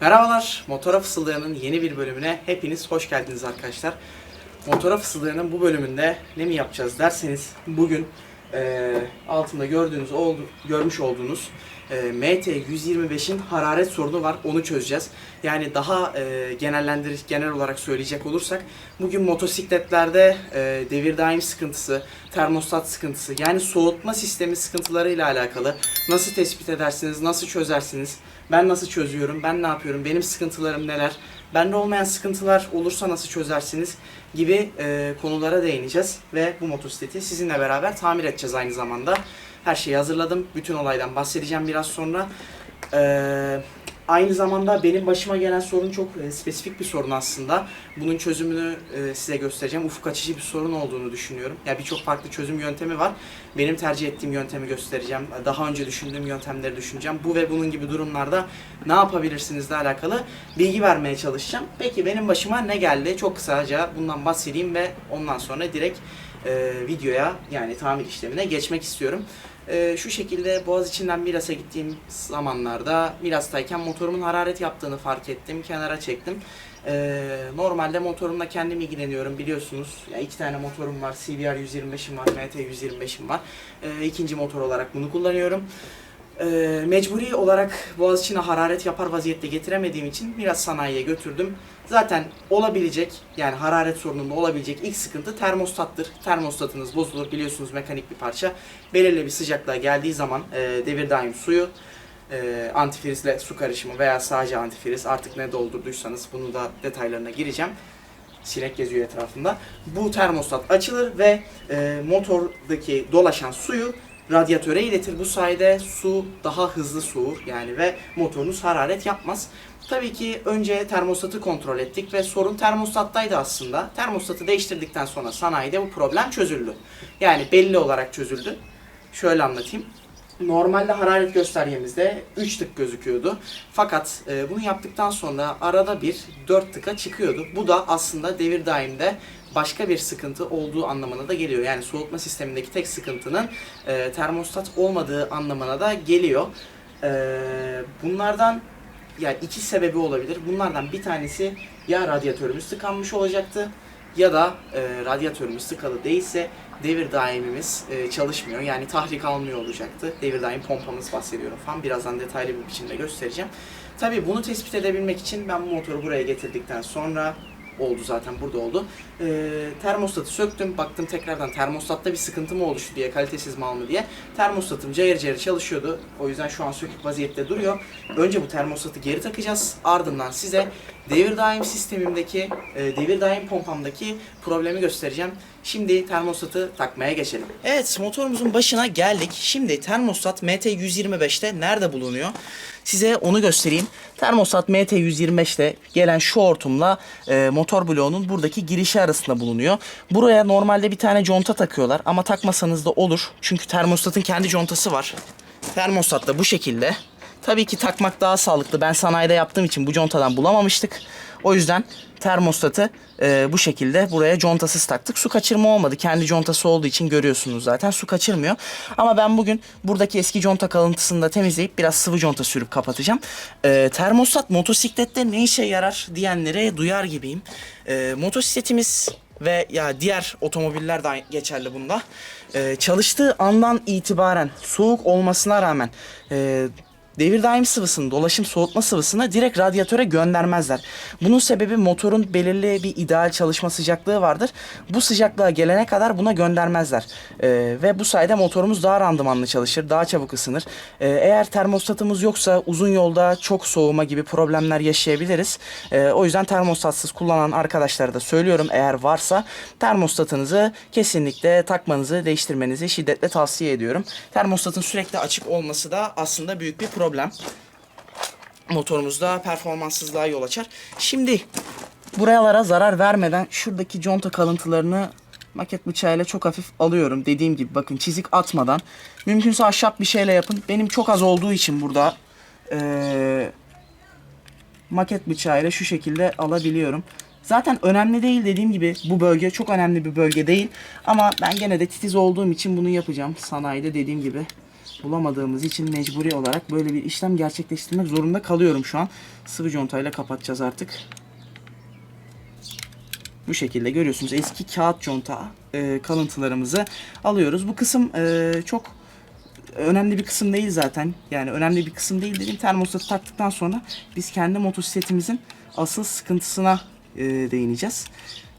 Merhabalar, Motora Fısıldayan'ın yeni bir bölümüne hepiniz hoş geldiniz arkadaşlar. Motora Fısıldayan'ın bu bölümünde ne mi yapacağız derseniz bugün eee, altında gördüğünüz oldu, görmüş olduğunuz eee, MT125'in hararet sorunu var onu çözeceğiz. Yani daha eee genellendir genel olarak söyleyecek olursak bugün motosikletlerde eee, devir daim sıkıntısı, termostat sıkıntısı yani soğutma sistemi sıkıntılarıyla alakalı nasıl tespit edersiniz, nasıl çözersiniz, ben nasıl çözüyorum, ben ne yapıyorum, benim sıkıntılarım neler, bende olmayan sıkıntılar olursa nasıl çözersiniz? Gibi e, konulara değineceğiz ve bu motosikleti sizinle beraber tamir edeceğiz aynı zamanda. Her şeyi hazırladım, bütün olaydan bahsedeceğim biraz sonra. Ee, aynı zamanda benim başıma gelen sorun çok e, spesifik bir sorun aslında. Bunun çözümünü e, size göstereceğim. Ufuk açıcı bir sorun olduğunu düşünüyorum. Ya birçok farklı çözüm yöntemi var. Benim tercih ettiğim yöntemi göstereceğim. Daha önce düşündüğüm yöntemleri düşüneceğim. Bu ve bunun gibi durumlarda ne yapabilirsinizle alakalı bilgi vermeye çalışacağım. Peki benim başıma ne geldi? Çok kısaca bundan bahsedeyim ve ondan sonra direkt e, videoya yani tamir işlemine geçmek istiyorum. E, şu şekilde Boğaz içinden Milas'a gittiğim zamanlarda Milas'tayken motorumun hararet yaptığını fark ettim. Kenara çektim. E, normalde motorumla kendim ilgileniyorum biliyorsunuz. Ya iki tane motorum var. CBR 125'im var, MT 125'im var. E, ikinci motor olarak bunu kullanıyorum. E, mecburi olarak Boğaziçi'ne hararet yapar vaziyette getiremediğim için biraz sanayiye götürdüm. Zaten olabilecek yani hararet sorununda olabilecek ilk sıkıntı termostattır. Termostatınız bozulur biliyorsunuz mekanik bir parça. Belirli bir sıcaklığa geldiği zaman e, devir daim suyu e, antifrizle su karışımı veya sadece antifriz artık ne doldurduysanız bunu da detaylarına gireceğim. Sinek geziyor etrafında. Bu termostat açılır ve e, motordaki dolaşan suyu radyatöre iletir. Bu sayede su daha hızlı soğur yani ve motorunuz hararet yapmaz. Tabii ki önce termostatı kontrol ettik ve sorun termostattaydı aslında. Termostatı değiştirdikten sonra sanayide bu problem çözüldü. Yani belli olarak çözüldü. Şöyle anlatayım. Normalde hararet göstergemizde 3 tık gözüküyordu. Fakat e, bunu yaptıktan sonra arada bir 4 tıka çıkıyordu. Bu da aslında devir daimde başka bir sıkıntı olduğu anlamına da geliyor. Yani soğutma sistemindeki tek sıkıntının e, termostat olmadığı anlamına da geliyor. E, bunlardan yani iki sebebi olabilir. Bunlardan bir tanesi ya radyatörümüz tıkanmış olacaktı ya da e, radyatörümüz tıkalı değilse devir daimimiz e, çalışmıyor. Yani tahrik almıyor olacaktı. Devir daim pompamız bahsediyorum falan. Birazdan detaylı bir biçimde göstereceğim. Tabii bunu tespit edebilmek için ben bu motoru buraya getirdikten sonra oldu zaten burada oldu. E, termostatı söktüm. Baktım tekrardan termostatta bir sıkıntı mı oluştu diye kalitesiz mal mı diye. Termostatım cayır cayır çalışıyordu. O yüzden şu an sökük vaziyette duruyor. Önce bu termostatı geri takacağız. Ardından size devir daim sistemimdeki, e, devir daim pompamdaki problemi göstereceğim. Şimdi termostatı takmaya geçelim. Evet motorumuzun başına geldik. Şimdi termostat MT125'te nerede bulunuyor? Size onu göstereyim. Termostat MT125'te gelen şu hortumla e, motor bloğunun buradaki girişi arasında bulunuyor. Buraya normalde bir tane conta takıyorlar ama takmasanız da olur. Çünkü termostatın kendi contası var. Termostat da bu şekilde. Tabii ki takmak daha sağlıklı. Ben sanayide yaptığım için bu contadan bulamamıştık. O yüzden termostatı e, bu şekilde buraya contasız taktık. Su kaçırma olmadı. Kendi contası olduğu için görüyorsunuz zaten. Su kaçırmıyor. Ama ben bugün buradaki eski conta kalıntısını da temizleyip biraz sıvı conta sürüp kapatacağım. E, termostat motosiklette ne işe yarar diyenlere duyar gibiyim. E, motosikletimiz ve ya diğer otomobiller de geçerli bunda. E, çalıştığı andan itibaren soğuk olmasına rağmen e, devir daim sıvısını, dolaşım soğutma sıvısını direkt radyatöre göndermezler. Bunun sebebi motorun belirli bir ideal çalışma sıcaklığı vardır. Bu sıcaklığa gelene kadar buna göndermezler. Ee, ve bu sayede motorumuz daha randımanlı çalışır, daha çabuk ısınır. Ee, eğer termostatımız yoksa uzun yolda çok soğuma gibi problemler yaşayabiliriz. Ee, o yüzden termostatsız kullanan arkadaşlara da söylüyorum eğer varsa termostatınızı kesinlikle takmanızı, değiştirmenizi şiddetle tavsiye ediyorum. Termostatın sürekli açık olması da aslında büyük bir problem. Motorumuzda performanssızlığa yol açar. Şimdi buralara zarar vermeden şuradaki conta kalıntılarını maket bıçağıyla çok hafif alıyorum. Dediğim gibi bakın çizik atmadan. Mümkünse ahşap bir şeyle yapın. Benim çok az olduğu için burada eee, maket bıçağıyla şu şekilde alabiliyorum. Zaten önemli değil dediğim gibi bu bölge çok önemli bir bölge değil. Ama ben gene de titiz olduğum için bunu yapacağım. Sanayide dediğim gibi bulamadığımız için mecburi olarak böyle bir işlem gerçekleştirmek zorunda kalıyorum şu an. Sıvı contayla kapatacağız artık. Bu şekilde görüyorsunuz eski kağıt conta e, kalıntılarımızı alıyoruz. Bu kısım e, çok önemli bir kısım değil zaten. Yani önemli bir kısım değil dediğim termostatı taktıktan sonra biz kendi motosikletimizin asıl sıkıntısına e, değineceğiz.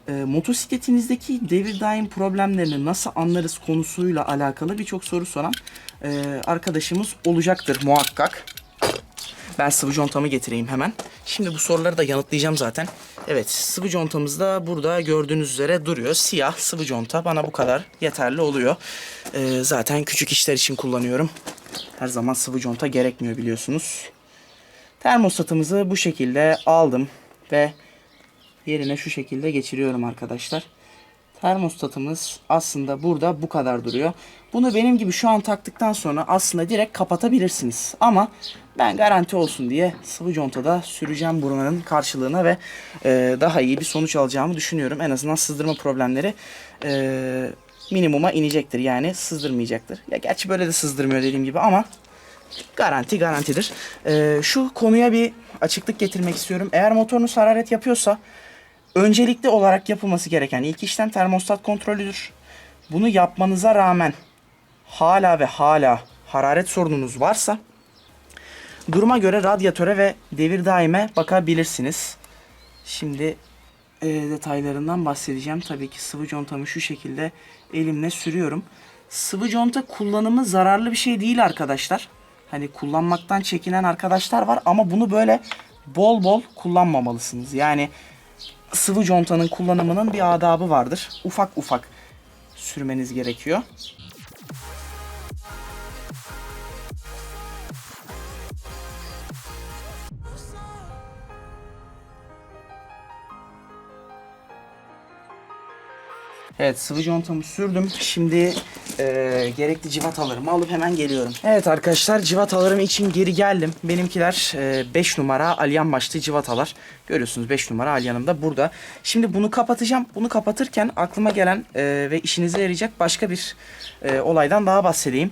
E, motosikletinizdeki devir daim problemlerini nasıl anlarız konusuyla alakalı birçok soru soran e, arkadaşımız olacaktır muhakkak. Ben sıvı contamı getireyim hemen. Şimdi bu soruları da yanıtlayacağım zaten. Evet sıvı contamız da burada gördüğünüz üzere duruyor. Siyah sıvı conta bana bu kadar yeterli oluyor. Ee, zaten küçük işler için kullanıyorum. Her zaman sıvı conta gerekmiyor biliyorsunuz. Termostatımızı bu şekilde aldım ve yerine şu şekilde geçiriyorum arkadaşlar. Termostatımız aslında burada bu kadar duruyor. Bunu benim gibi şu an taktıktan sonra aslında direkt kapatabilirsiniz. Ama ben garanti olsun diye sıvı contada süreceğim buranın karşılığına ve e, daha iyi bir sonuç alacağımı düşünüyorum. En azından sızdırma problemleri e, minimuma inecektir. Yani sızdırmayacaktır. Ya gerçi böyle de sızdırmıyor dediğim gibi ama garanti garantidir. E, şu konuya bir açıklık getirmek istiyorum. Eğer motorunuz hararet yapıyorsa öncelikli olarak yapılması gereken ilk işlem termostat kontrolüdür. Bunu yapmanıza rağmen hala ve hala hararet sorununuz varsa duruma göre radyatöre ve devir daime bakabilirsiniz. Şimdi e, detaylarından bahsedeceğim. Tabii ki sıvı contamı şu şekilde elimle sürüyorum. Sıvı conta kullanımı zararlı bir şey değil arkadaşlar. Hani kullanmaktan çekinen arkadaşlar var ama bunu böyle bol bol kullanmamalısınız. Yani sıvı contanın kullanımının bir adabı vardır. Ufak ufak sürmeniz gerekiyor. Evet sıvı contamı sürdüm. Şimdi e, gerekli civatalarımı alıp hemen geliyorum. Evet arkadaşlar civatalarım için geri geldim. Benimkiler 5 numara alyan başlı civatalar. Görüyorsunuz 5 numara alyanım da burada. Şimdi bunu kapatacağım. Bunu kapatırken aklıma gelen e, ve işinize yarayacak başka bir e, olaydan daha bahsedeyim.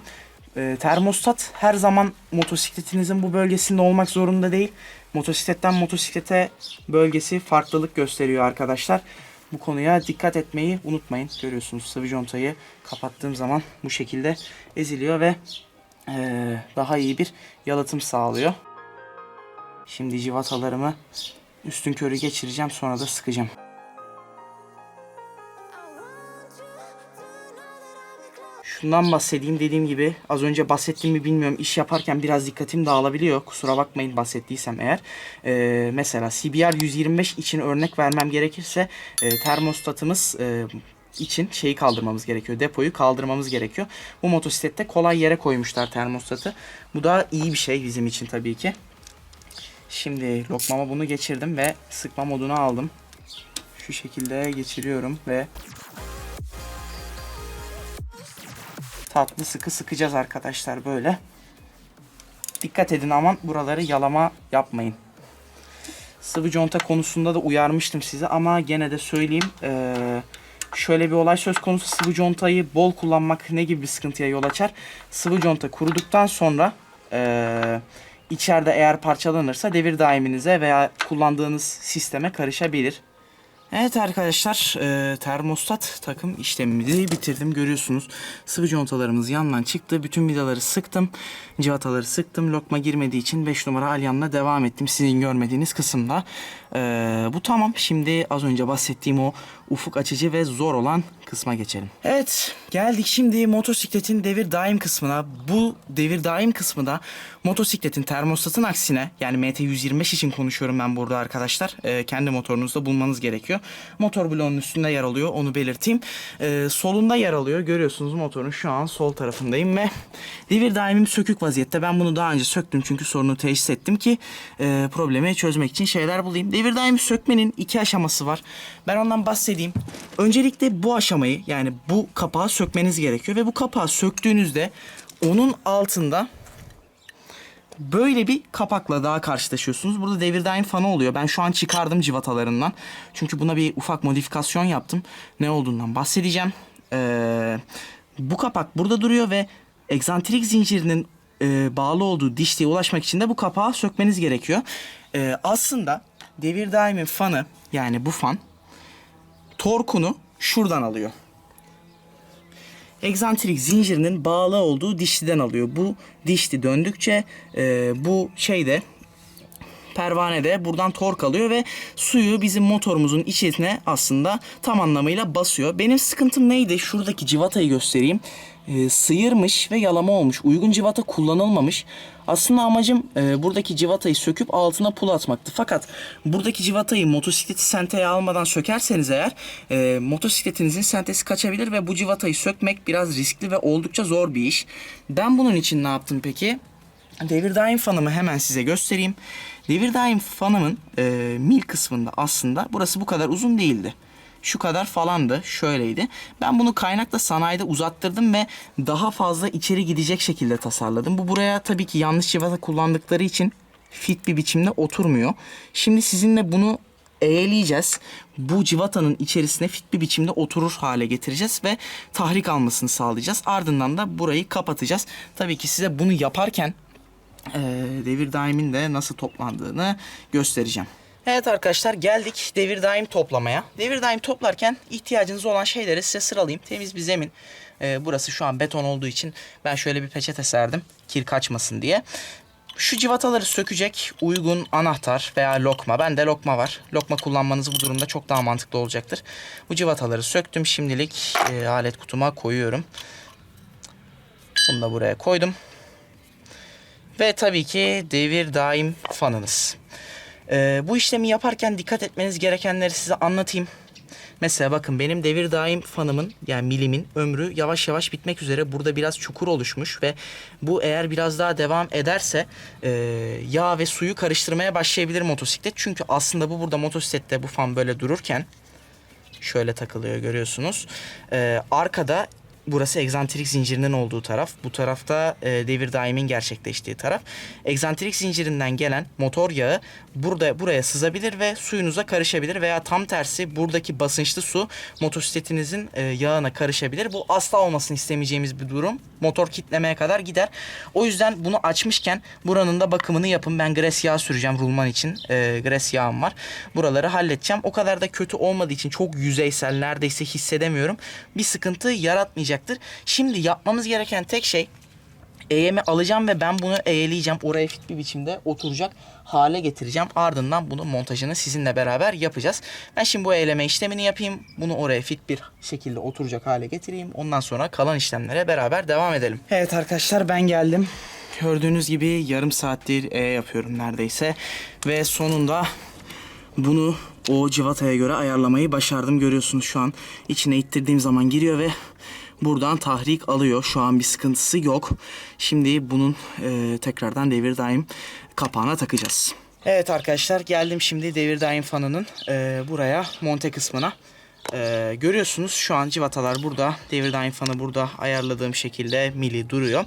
E, termostat her zaman motosikletinizin bu bölgesinde olmak zorunda değil. Motosikletten motosiklete bölgesi farklılık gösteriyor arkadaşlar. Bu konuya dikkat etmeyi unutmayın. Görüyorsunuz sıvı contayı kapattığım zaman bu şekilde eziliyor ve eee, daha iyi bir yalıtım sağlıyor. Şimdi civatalarımı üstün körü geçireceğim sonra da sıkacağım. Şundan bahsedeyim. Dediğim gibi az önce bahsettim mi bilmiyorum. İş yaparken biraz dikkatim dağılabiliyor. Kusura bakmayın bahsettiysem eğer. Ee, mesela CBR 125 için örnek vermem gerekirse e, termostatımız e, için şeyi kaldırmamız gerekiyor. Depoyu kaldırmamız gerekiyor. Bu motosiklette kolay yere koymuşlar termostatı. Bu da iyi bir şey bizim için tabii ki. Şimdi lokmama bunu geçirdim ve sıkma modunu aldım. Şu şekilde geçiriyorum ve tatlı sıkı sıkacağız arkadaşlar böyle. Dikkat edin aman buraları yalama yapmayın. Sıvı conta konusunda da uyarmıştım size ama gene de söyleyeyim. Ee, şöyle bir olay söz konusu sıvı contayı bol kullanmak ne gibi bir sıkıntıya yol açar? Sıvı conta kuruduktan sonra ee, içeride eğer parçalanırsa devir daiminize veya kullandığınız sisteme karışabilir. Evet arkadaşlar e, termostat takım işlemimizi bitirdim görüyorsunuz. Sıvı contalarımız yandan çıktı. Bütün vidaları sıktım. Civataları sıktım. Lokma girmediği için 5 numara alyanla devam ettim. Sizin görmediğiniz kısımda. E, bu tamam. Şimdi az önce bahsettiğim o ufuk açıcı ve zor olan kısma geçelim. Evet geldik şimdi motosikletin devir daim kısmına. Bu devir daim kısmı da motosikletin termostatın aksine yani MT125 için konuşuyorum ben burada arkadaşlar. E, kendi motorunuzda bulmanız gerekiyor. Motor bloğunun üstünde yer alıyor onu belirteyim. E, solunda yer alıyor. Görüyorsunuz motorun şu an sol tarafındayım ve devir daimim sökük vaziyette. Ben bunu daha önce söktüm çünkü sorunu teşhis ettim ki e, problemi çözmek için şeyler bulayım. Devir daimi sökmenin iki aşaması var. Ben ondan bahsedeyim. Öncelikle bu aşamayı yani bu kapağı sökmeniz gerekiyor ve bu kapağı söktüğünüzde onun altında böyle bir kapakla daha karşılaşıyorsunuz. Burada devir daim fanı oluyor. Ben şu an çıkardım civatalarından. Çünkü buna bir ufak modifikasyon yaptım. Ne olduğundan bahsedeceğim. Ee, bu kapak burada duruyor ve egzantrik zincirinin e, bağlı olduğu dişliğe ulaşmak için de bu kapağı sökmeniz gerekiyor. E, aslında devir daimin fanı yani bu fan torkunu şuradan alıyor. Egzantrik zincirinin bağlı olduğu dişliden alıyor. Bu dişli döndükçe e, bu şeyde pervane de buradan tork alıyor ve suyu bizim motorumuzun içine aslında tam anlamıyla basıyor. Benim sıkıntım neydi? Şuradaki civatayı göstereyim. Ee, sıyırmış ve yalama olmuş. Uygun civata kullanılmamış. Aslında amacım e, buradaki civatayı söküp altına pul atmaktı. Fakat buradaki civatayı motosikleti senteye almadan sökerseniz eğer e, motosikletinizin sentesi kaçabilir ve bu civatayı sökmek biraz riskli ve oldukça zor bir iş. Ben bunun için ne yaptım peki? Devir daim fanımı hemen size göstereyim. Devir daim fanımın e, mil kısmında aslında burası bu kadar uzun değildi. Şu kadar falandı, şöyleydi. Ben bunu kaynakla sanayide uzattırdım ve daha fazla içeri gidecek şekilde tasarladım. Bu buraya tabii ki yanlış civata kullandıkları için fit bir biçimde oturmuyor. Şimdi sizinle bunu eğeleyeceğiz. Bu civatanın içerisine fit bir biçimde oturur hale getireceğiz ve tahrik almasını sağlayacağız. Ardından da burayı kapatacağız. Tabii ki size bunu yaparken e, devir daimin de nasıl toplandığını göstereceğim. Evet arkadaşlar geldik devir daim toplamaya. Devir daim toplarken ihtiyacınız olan şeyleri size sıralayayım. Temiz bir zemin. E, burası şu an beton olduğu için ben şöyle bir peçete serdim. Kir kaçmasın diye. Şu civataları sökecek uygun anahtar veya lokma. Bende lokma var. Lokma kullanmanız bu durumda çok daha mantıklı olacaktır. Bu civataları söktüm. Şimdilik e, alet kutuma koyuyorum. Bunu da buraya koydum. Ve tabii ki devir daim fanınız. Ee, bu işlemi yaparken dikkat etmeniz gerekenleri size anlatayım. Mesela bakın benim devir daim fanımın yani milimin ömrü yavaş yavaş bitmek üzere. Burada biraz çukur oluşmuş ve bu eğer biraz daha devam ederse e, yağ ve suyu karıştırmaya başlayabilir motosiklet. Çünkü aslında bu burada motosiklette bu fan böyle dururken şöyle takılıyor görüyorsunuz. Ee, arkada burası egzantrik zincirinin olduğu taraf. Bu tarafta e, devir daimin gerçekleştiği taraf. Egzantrik zincirinden gelen motor yağı burada buraya sızabilir ve suyunuza karışabilir veya tam tersi buradaki basınçlı su motosikletinizin e, yağına karışabilir. Bu asla olmasını istemeyeceğimiz bir durum. Motor kitlemeye kadar gider. O yüzden bunu açmışken buranın da bakımını yapın. Ben gres yağı süreceğim rulman için. E, gres yağım var. Buraları halledeceğim. O kadar da kötü olmadığı için çok yüzeysel neredeyse hissedemiyorum. Bir sıkıntı yaratmayacaktır. Şimdi yapmamız gereken tek şey eğimi alacağım ve ben bunu eğeleyeceğim. Oraya fit bir biçimde oturacak hale getireceğim. Ardından bunu montajını sizinle beraber yapacağız. Ben şimdi bu eğleme işlemini yapayım. Bunu oraya fit bir şekilde oturacak hale getireyim. Ondan sonra kalan işlemlere beraber devam edelim. Evet arkadaşlar ben geldim. Gördüğünüz gibi yarım saattir E yapıyorum neredeyse. Ve sonunda bunu o civataya göre ayarlamayı başardım. Görüyorsunuz şu an içine ittirdiğim zaman giriyor ve buradan tahrik alıyor. Şu an bir sıkıntısı yok. Şimdi bunun e, tekrardan devir daim kapağına takacağız. Evet arkadaşlar geldim şimdi devir daim fanının e, buraya monte kısmına. E, görüyorsunuz şu an civatalar burada. Devir daim fanı burada ayarladığım şekilde mili duruyor.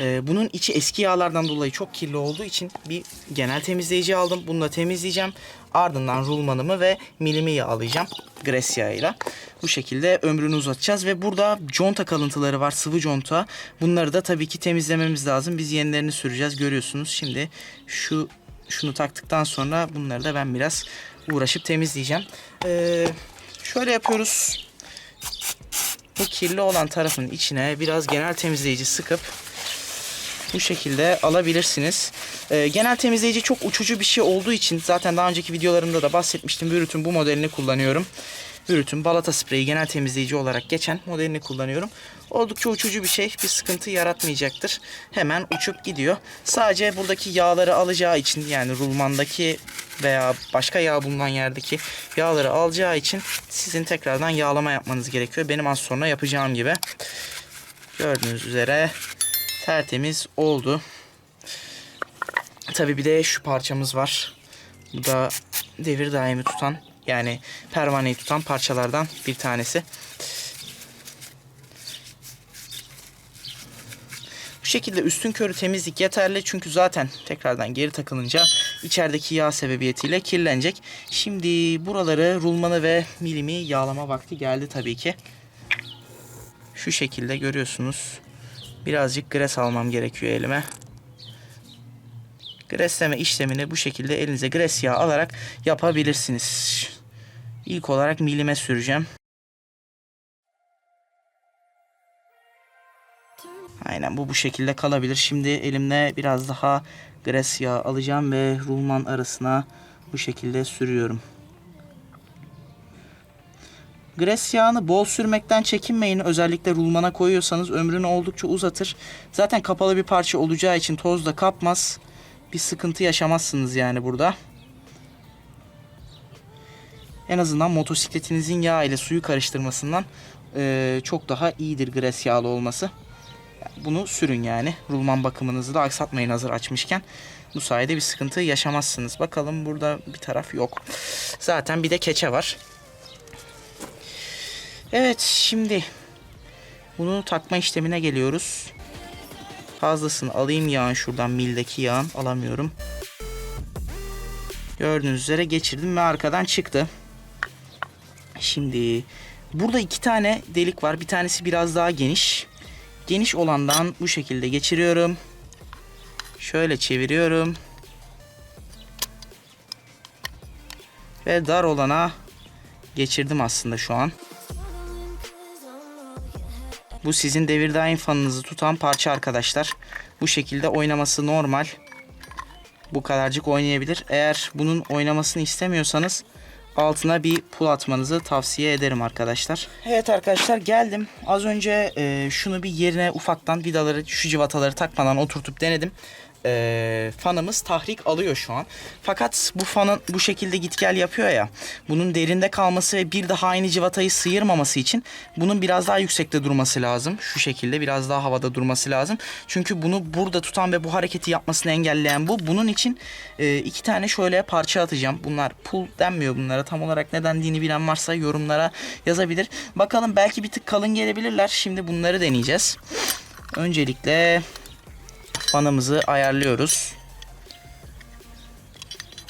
E, bunun içi eski yağlardan dolayı çok kirli olduğu için bir genel temizleyici aldım. Bunu da temizleyeceğim. Ardından rulmanımı ve milimi yağlayacağım. Gres yağıyla. Bu şekilde ömrünü uzatacağız ve burada conta kalıntıları var. Sıvı conta. Bunları da tabii ki temizlememiz lazım. Biz yenilerini süreceğiz. Görüyorsunuz. Şimdi şu şunu taktıktan sonra bunları da ben biraz uğraşıp temizleyeceğim. Ee, şöyle yapıyoruz. Bu kirli olan tarafın içine biraz genel temizleyici sıkıp bu şekilde alabilirsiniz. Ee, genel temizleyici çok uçucu bir şey olduğu için zaten daha önceki videolarımda da bahsetmiştim. Bürüt'ün bu modelini kullanıyorum. Bürüt'ün balata spreyi genel temizleyici olarak geçen modelini kullanıyorum. Oldukça uçucu bir şey. Bir sıkıntı yaratmayacaktır. Hemen uçup gidiyor. Sadece buradaki yağları alacağı için yani rulmandaki veya başka yağ bulunan yerdeki yağları alacağı için sizin tekrardan yağlama yapmanız gerekiyor. Benim az sonra yapacağım gibi. Gördüğünüz üzere tertemiz oldu. Tabi bir de şu parçamız var. Bu da devir daimi tutan yani pervaneyi tutan parçalardan bir tanesi. Bu şekilde üstün körü temizlik yeterli çünkü zaten tekrardan geri takılınca içerideki yağ sebebiyetiyle kirlenecek. Şimdi buraları rulmanı ve milimi yağlama vakti geldi tabii ki. Şu şekilde görüyorsunuz. Birazcık gres almam gerekiyor elime. Gresleme işlemini bu şekilde elinize gres yağı alarak yapabilirsiniz. İlk olarak milime süreceğim. Aynen bu bu şekilde kalabilir. Şimdi elimle biraz daha gres yağı alacağım ve rulman arasına bu şekilde sürüyorum. Gres yağını bol sürmekten çekinmeyin. Özellikle rulmana koyuyorsanız ömrünü oldukça uzatır. Zaten kapalı bir parça olacağı için toz da kapmaz. Bir sıkıntı yaşamazsınız yani burada. En azından motosikletinizin yağ ile suyu karıştırmasından eee, çok daha iyidir gres yağlı olması. Bunu sürün yani. Rulman bakımınızı da aksatmayın hazır açmışken. Bu sayede bir sıkıntı yaşamazsınız. Bakalım burada bir taraf yok. Zaten bir de keçe var. Evet şimdi bunu takma işlemine geliyoruz. Fazlasını alayım yağın şuradan mildeki yağın alamıyorum. Gördüğünüz üzere geçirdim ve arkadan çıktı. Şimdi burada iki tane delik var. Bir tanesi biraz daha geniş. Geniş olandan bu şekilde geçiriyorum. Şöyle çeviriyorum. Ve dar olana geçirdim aslında şu an. Bu sizin devir daim fanınızı tutan parça arkadaşlar. Bu şekilde oynaması normal. Bu kadarcık oynayabilir. Eğer bunun oynamasını istemiyorsanız altına bir pul atmanızı tavsiye ederim arkadaşlar. Evet arkadaşlar geldim. Az önce e, şunu bir yerine ufaktan vidaları şu civataları takmadan oturtup denedim. E, fanımız tahrik alıyor şu an. Fakat bu fanın bu şekilde git gel yapıyor ya. Bunun derinde kalması ve bir daha aynı civatayı sıyırmaması için bunun biraz daha yüksekte durması lazım. Şu şekilde biraz daha havada durması lazım. Çünkü bunu burada tutan ve bu hareketi yapmasını engelleyen bu. Bunun için e, iki tane şöyle parça atacağım. Bunlar pull denmiyor bunlara. Tam olarak ne dendiğini bilen varsa yorumlara yazabilir. Bakalım belki bir tık kalın gelebilirler. Şimdi bunları deneyeceğiz. Öncelikle fanımızı ayarlıyoruz.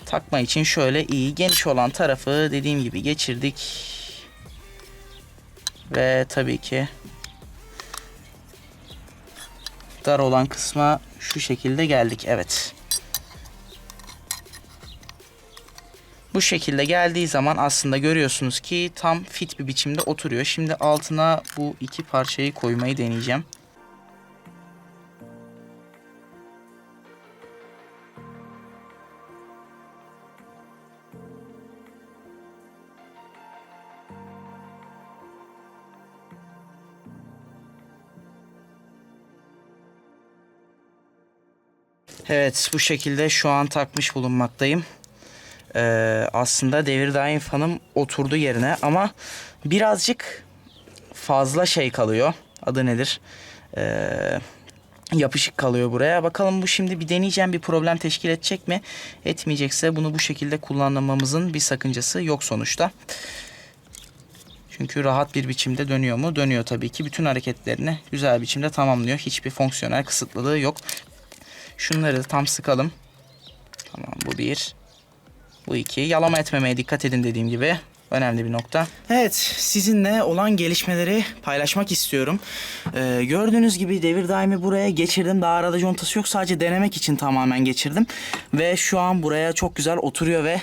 Takma için şöyle iyi geniş olan tarafı dediğim gibi geçirdik. Ve tabii ki dar olan kısma şu şekilde geldik. Evet. Bu şekilde geldiği zaman aslında görüyorsunuz ki tam fit bir biçimde oturuyor. Şimdi altına bu iki parçayı koymayı deneyeceğim. Evet bu şekilde şu an takmış bulunmaktayım. Ee, aslında devir daim fanım oturdu yerine ama birazcık fazla şey kalıyor. Adı nedir? Ee, yapışık kalıyor buraya. Bakalım bu şimdi bir deneyeceğim bir problem teşkil edecek mi? Etmeyecekse bunu bu şekilde kullanmamızın bir sakıncası yok sonuçta. Çünkü rahat bir biçimde dönüyor mu? Dönüyor tabii ki. Bütün hareketlerini güzel biçimde tamamlıyor. Hiçbir fonksiyonel kısıtlılığı yok. Şunları tam sıkalım. Tamam bu bir. Bu iki. Yalama etmemeye dikkat edin dediğim gibi. Önemli bir nokta. Evet sizinle olan gelişmeleri paylaşmak istiyorum. Ee, gördüğünüz gibi devir daimi buraya geçirdim. Daha arada contası yok. Sadece denemek için tamamen geçirdim. Ve şu an buraya çok güzel oturuyor ve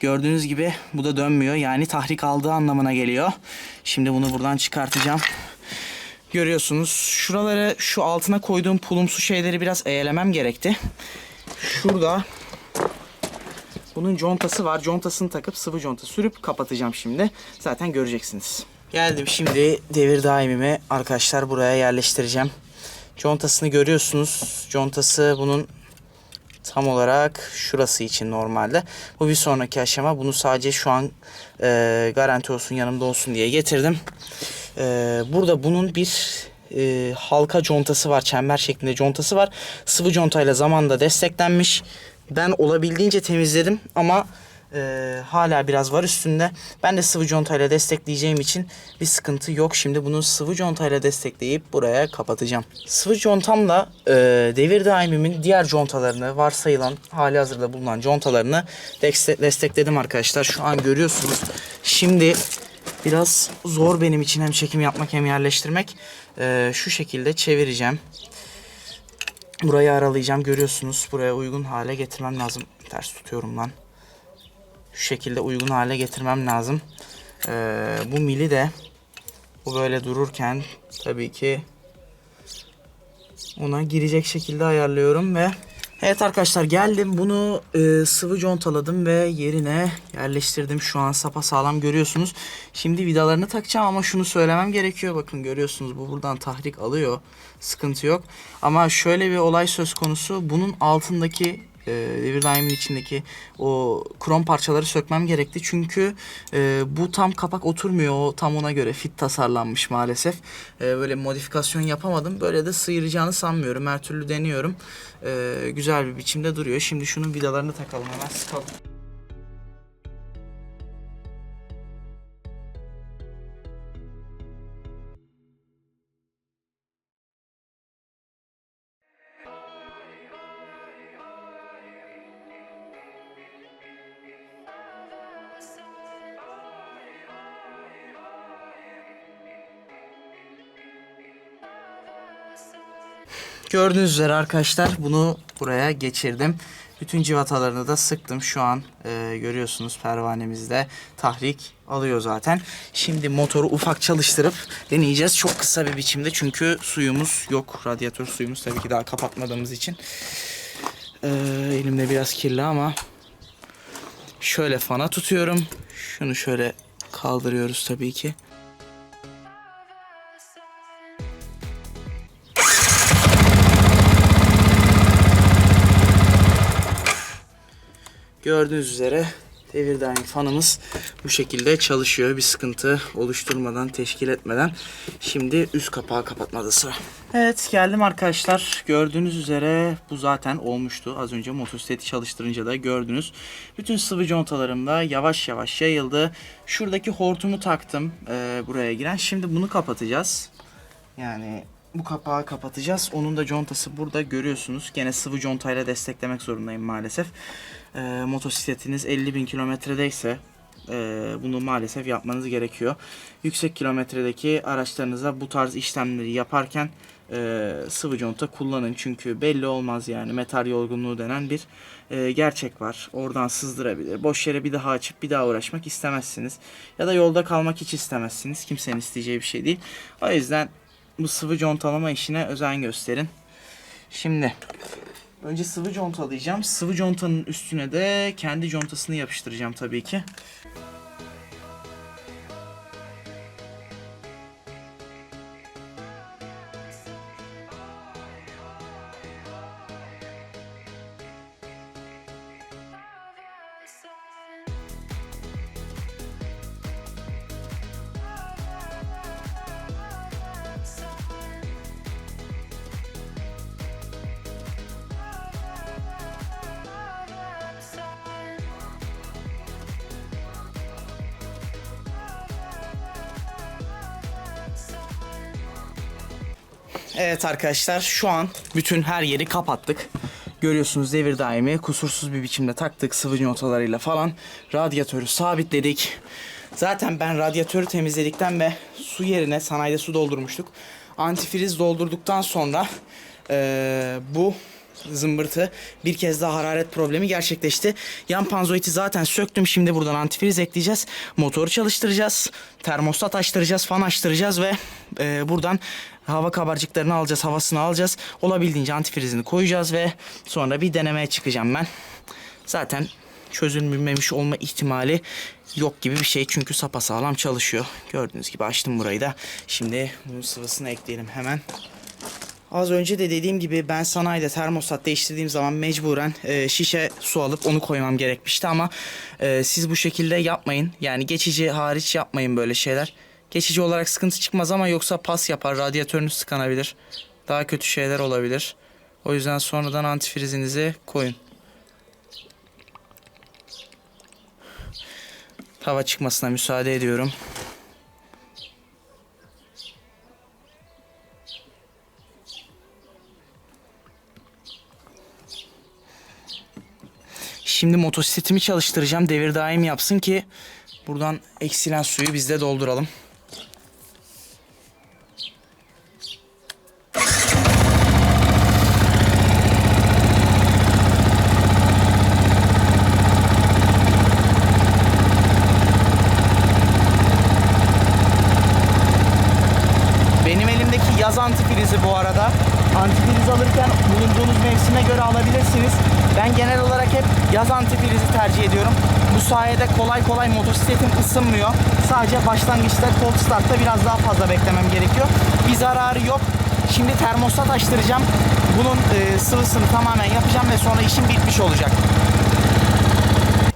gördüğünüz gibi bu da dönmüyor. Yani tahrik aldığı anlamına geliyor. Şimdi bunu buradan çıkartacağım. Görüyorsunuz şuraları şu altına koyduğum pulumsu şeyleri biraz eğelemem gerekti. Şurada bunun contası var. Contasını takıp sıvı conta sürüp kapatacağım şimdi. Zaten göreceksiniz. Geldim şimdi devir daimimi arkadaşlar buraya yerleştireceğim. Contasını görüyorsunuz. Contası bunun tam olarak şurası için normalde. Bu bir sonraki aşama. Bunu sadece şu an e, garanti olsun yanımda olsun diye getirdim. E, burada bunun bir e, halka contası var. Çember şeklinde contası var. Sıvı contayla zamanda desteklenmiş. Ben olabildiğince temizledim ama e, hala biraz var üstünde. Ben de sıvı contayla destekleyeceğim için bir sıkıntı yok. Şimdi bunu sıvı contayla destekleyip buraya kapatacağım. Sıvı contamla e, devir daimimin diğer contalarını varsayılan hali hazırda bulunan contalarını deste- destekledim arkadaşlar. Şu an görüyorsunuz. Şimdi biraz zor benim için hem çekim yapmak hem yerleştirmek. Ee, şu şekilde çevireceğim. Burayı aralayacağım. Görüyorsunuz. Buraya uygun hale getirmem lazım. Ters tutuyorum lan. Şu şekilde uygun hale getirmem lazım. Ee, bu mili de bu böyle dururken tabii ki ona girecek şekilde ayarlıyorum ve Evet arkadaşlar geldim bunu e, sıvı contaladım ve yerine yerleştirdim. Şu an sapa sağlam görüyorsunuz. Şimdi vidalarını takacağım ama şunu söylemem gerekiyor. Bakın görüyorsunuz bu buradan tahrik alıyor. Sıkıntı yok. Ama şöyle bir olay söz konusu. Bunun altındaki e, devir daimin içindeki o krom parçaları sökmem gerekti. Çünkü e, bu tam kapak oturmuyor. Tam ona göre fit tasarlanmış maalesef. E, böyle modifikasyon yapamadım. Böyle de sıyıracağını sanmıyorum. Her türlü deniyorum. E, güzel bir biçimde duruyor. Şimdi şunun vidalarını takalım hemen sıkalım. Gördüğünüz üzere arkadaşlar bunu buraya geçirdim. Bütün civatalarını da sıktım. Şu an e, görüyorsunuz pervanemizde tahrik alıyor zaten. Şimdi motoru ufak çalıştırıp deneyeceğiz. Çok kısa bir biçimde çünkü suyumuz yok. Radyatör suyumuz tabii ki daha kapatmadığımız için. E, elimde biraz kirli ama şöyle fana tutuyorum. Şunu şöyle kaldırıyoruz tabii ki. Gördüğünüz üzere devir daim fanımız bu şekilde çalışıyor. Bir sıkıntı oluşturmadan, teşkil etmeden. Şimdi üst kapağı kapatmada sıra. Evet geldim arkadaşlar. Gördüğünüz üzere bu zaten olmuştu. Az önce motosikleti çalıştırınca da gördünüz. Bütün sıvı contalarım da yavaş yavaş yayıldı. Şuradaki hortumu taktım eee, buraya giren. Şimdi bunu kapatacağız. Yani bu kapağı kapatacağız. Onun da contası burada görüyorsunuz. Gene sıvı contayla desteklemek zorundayım maalesef. Ee, motosikletiniz 50 bin kilometredeyse e, bunu maalesef yapmanız gerekiyor. Yüksek kilometredeki araçlarınıza bu tarz işlemleri yaparken e, sıvı conta kullanın. Çünkü belli olmaz yani metal yorgunluğu denen bir e, gerçek var. Oradan sızdırabilir. Boş yere bir daha açıp bir daha uğraşmak istemezsiniz. Ya da yolda kalmak hiç istemezsiniz. Kimsenin isteyeceği bir şey değil. O yüzden bu sıvı contalama işine özen gösterin. Şimdi önce sıvı contalayacağım. Sıvı contanın üstüne de kendi contasını yapıştıracağım tabii ki. Evet arkadaşlar şu an bütün her yeri kapattık. Görüyorsunuz devir daimi kusursuz bir biçimde taktık sıvı contalarıyla falan. Radyatörü sabitledik. Zaten ben radyatörü temizledikten ve su yerine sanayide su doldurmuştuk. Antifriz doldurduktan sonra eee, bu zımbırtı bir kez daha hararet problemi gerçekleşti. Yan panzoiti zaten söktüm. Şimdi buradan antifriz ekleyeceğiz. Motoru çalıştıracağız. Termostat açtıracağız. Fan açtıracağız ve e, buradan hava kabarcıklarını alacağız. Havasını alacağız. Olabildiğince antifrizini koyacağız ve sonra bir denemeye çıkacağım ben. Zaten çözülmemiş olma ihtimali yok gibi bir şey çünkü sapasağlam çalışıyor. Gördüğünüz gibi açtım burayı da. Şimdi bunun sıvısını ekleyelim hemen. Az önce de dediğim gibi ben sanayide termostat değiştirdiğim zaman mecburen e, şişe su alıp onu koymam gerekmişti ama e, siz bu şekilde yapmayın. Yani geçici hariç yapmayın böyle şeyler. Geçici olarak sıkıntı çıkmaz ama yoksa pas yapar, radyatörünüz tıkanabilir. Daha kötü şeyler olabilir. O yüzden sonradan antifrizinizi koyun. Hava çıkmasına müsaade ediyorum. Şimdi motosikletimi çalıştıracağım. Devir daim yapsın ki buradan eksilen suyu biz de dolduralım. yaz antifrizi bu arada. Antifriz alırken bulunduğunuz mevsime göre alabilirsiniz. Ben genel olarak hep yaz antifrizi tercih ediyorum. Bu sayede kolay kolay motosikletim ısınmıyor. Sadece başlangıçta cold startta biraz daha fazla beklemem gerekiyor. Bir zararı yok. Şimdi termostat açtıracağım. Bunun e, sıvısını tamamen yapacağım ve sonra işim bitmiş olacak.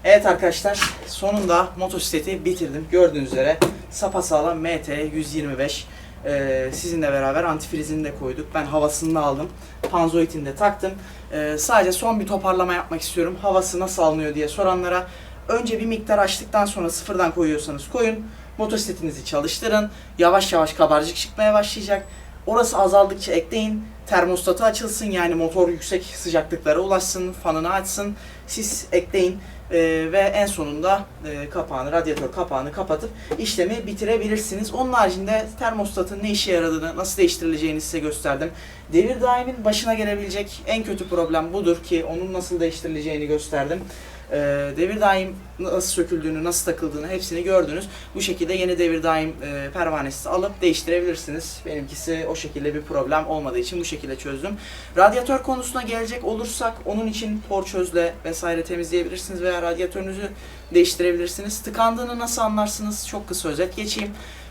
Evet arkadaşlar sonunda motosikleti bitirdim. Gördüğünüz üzere sapasağlam MT 125. Ee, sizinle beraber antifrizini de koyduk. Ben havasını da aldım. Panzoidini de taktım. Ee, sadece son bir toparlama yapmak istiyorum. Havası nasıl alınıyor diye soranlara. Önce bir miktar açtıktan sonra sıfırdan koyuyorsanız koyun. Motosikletinizi çalıştırın. Yavaş yavaş kabarcık çıkmaya başlayacak. Orası azaldıkça ekleyin. Termostatı açılsın yani motor yüksek sıcaklıklara ulaşsın, fanını açsın. Siz ekleyin Ee, ve en sonunda e, kapağını, radyatör kapağını kapatıp işlemi bitirebilirsiniz. Onun haricinde termostatın ne işe yaradığını, nasıl değiştirileceğini size gösterdim. Devir daimin başına gelebilecek en kötü problem budur ki onun nasıl değiştirileceğini gösterdim. Ee, devir daim nasıl söküldüğünü, nasıl takıldığını hepsini gördünüz. Bu şekilde yeni devir daim e, pervanesi alıp değiştirebilirsiniz. Benimkisi o şekilde bir problem olmadığı için bu şekilde çözdüm. Radyatör konusuna gelecek olursak onun için porçözle vesaire temizleyebilirsiniz veya radyatörünüzü değiştirebilirsiniz. Tıkandığını nasıl anlarsınız? Çok kısa özet geçeyim.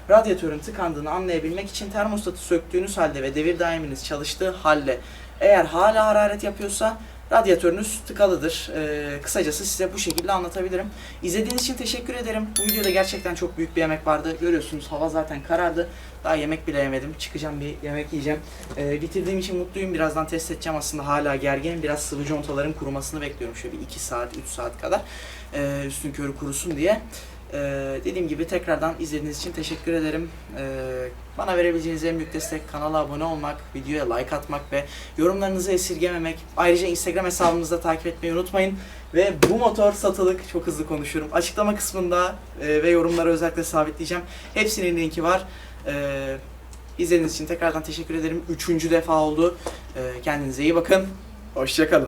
Radyatörün tıkandığını anlayabilmek için termostatı söktüğünüz halde ve devir daiminiz çalıştığı halde eğer hala hararet yapıyorsa radyatörünüz tıkalıdır. Ee, kısacası size bu şekilde anlatabilirim. İzlediğiniz için teşekkür ederim. Bu videoda gerçekten çok büyük bir yemek vardı. Görüyorsunuz hava zaten karardı. Daha yemek bile yemedim. Çıkacağım bir yemek yiyeceğim. Ee, bitirdiğim için mutluyum. Birazdan test edeceğim. Aslında hala gerginim. Biraz sıvı contaların kurumasını bekliyorum. Şöyle bir 2 saat, 3 saat kadar. Ee, üstün körü kurusun diye. Ee, dediğim gibi tekrardan izlediğiniz için teşekkür ederim. Ee, bana verebileceğiniz en büyük destek kanala abone olmak, videoya like atmak ve yorumlarınızı esirgememek. Ayrıca Instagram hesabımızda takip etmeyi unutmayın. Ve bu motor satılık. Çok hızlı konuşuyorum. Açıklama kısmında e, ve yorumlara özellikle sabitleyeceğim. Hepsinin linki var. Ee, izlediğiniz için tekrardan teşekkür ederim. Üçüncü defa oldu. Ee, kendinize iyi bakın. Hoşçakalın.